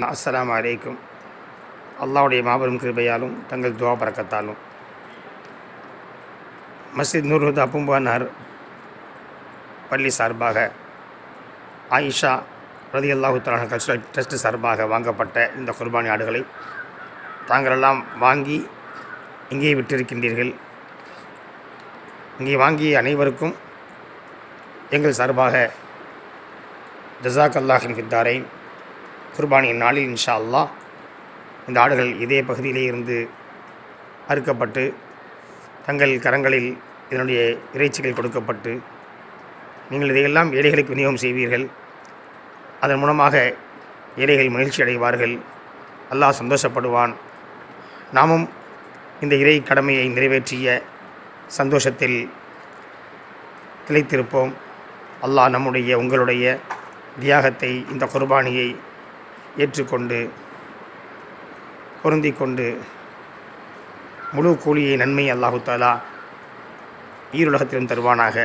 அஸ்லாம் வலைக்கும் அல்லாவுடைய மாபெரும் கிருபையாலும் தங்கள் துவா பறக்கத்தாலும். மஸ்ஜித் நூர்ஹுதா அப்பும்பானார் பள்ளி சார்பாக ஆயிஷா ரதி அல்லாஹு கல்ச்சுரல் ட்ரஸ்ட் சார்பாக வாங்கப்பட்ட இந்த குர்பானி ஆடுகளை தாங்களெல்லாம் வாங்கி இங்கே விட்டிருக்கின்றீர்கள். இங்கே வாங்கிய அனைவருக்கும் எங்கள் சார்பாக ஜசாக் அல்லாஹின் ஃபித்தாரை குர்பானியின் நாளில் இன்ஷா அல்லாஹ் இந்த ஆடுகள் இதே பகுதியிலே இருந்து அறுக்கப்பட்டு தங்கள் கரங்களில் இதனுடைய இறைச்சிகள் கொடுக்கப்பட்டு நீங்கள் இதையெல்லாம் ஏழைகளுக்கு விநியோகம் செய்வீர்கள். அதன் மூலமாக ஏழைகள் மகிழ்ச்சி அடைவார்கள். அல்லாஹ் சந்தோஷப்படுவான். நாமும் இந்த இறை கடமையை நிறைவேற்றிய சந்தோஷத்தில் திளைத்திருப்போம். அல்லாஹ் நம்முடைய உங்களுடைய தியாகத்தை இந்த குர்பானியை ஏற்றுக்கொண்டு பொருந்தி கொண்டு முழு கூலியை நன்மை அல்லாஹு தாலா ஈருலகத்திலும் தருவானாக.